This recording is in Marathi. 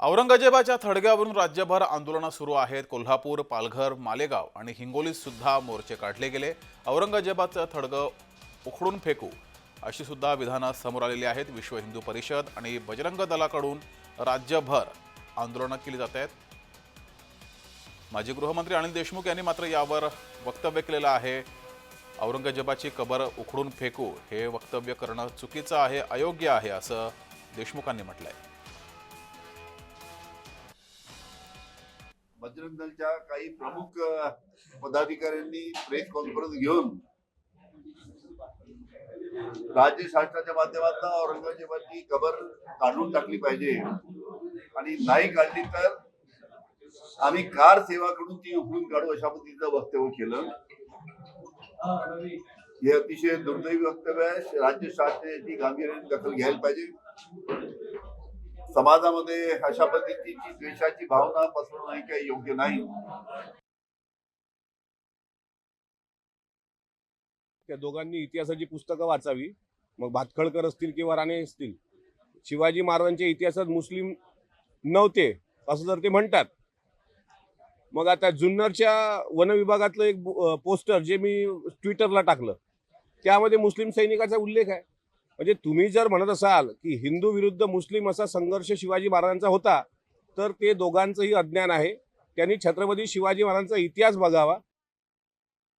औरंगजेबाच्या थडग्यावरून राज्यभर आंदोलनं सुरू आहेत. कोल्हापूर पालघर मालेगाव आणि हिंगोलीत सुद्धा मोर्चे काढले गेले. औरंगजेबाचं थडगं उखडून फेकू अशी सुद्धा विधानं समोर आलेली आहेत. विश्व हिंदू परिषद आणि बजरंग दलाकडून राज्यभर आंदोलनं केली जात आहेत. माजी गृहमंत्री अनिल देशमुख यांनी मात्र यावर वक्तव्य केलेलं आहे. औरंगजेबाची कबर उखडून फेकू हे वक्तव्य करणं चुकीचं आहे अयोग्य आहे असं देशमुखांनी म्हटलं आहे बजरंग दलच्या काही प्रमुख पदाधिकाऱ्यांनी प्रेस कॉन्फरन्स घेऊन राज्य शासनाच्या माध्यमातून औरंगजेबाची कबर काढून टाकली पाहिजे. आणि नाही काढली तर आम्ही कार सेवाकडून ती उकळून काढू अशा पद्धतीचं वक्तव्य केलं. हे अतिशय दुर्दैवी वक्तव्य आहे. राज्य शासनाची गांभीर्याने दखल घ्यायला पाहिजे. समाजामध्ये अशा पद्धतीची द्वेषाची भावना पसरवणं हे काही योग्य नाही. त्या दोघांनी इतिहासाची पुस्तकं वाचावी. मग भातखळकर असतील किंवा राणे असतील. शिवाजी महाराजांच्या इतिहासात मुस्लिम नव्हते असं जर ते म्हणतात. मग आता जुन्नरच्या वन विभागातलं एक पोस्टर जे मी ट्विटरला टाकलं त्यामध्ये मुस्लिम सैनिकाचा उल्लेख आहे. म्हणजे तुम्ही जर म्हणत असाल की हिंदू विरुद्ध मुस्लिम असा संघर्ष शिवाजी महाराजांचा होता तर ते दोघांचंही अज्ञान आहे. त्यांनी छत्रपती शिवाजी महाराजांचा इतिहास बघावा.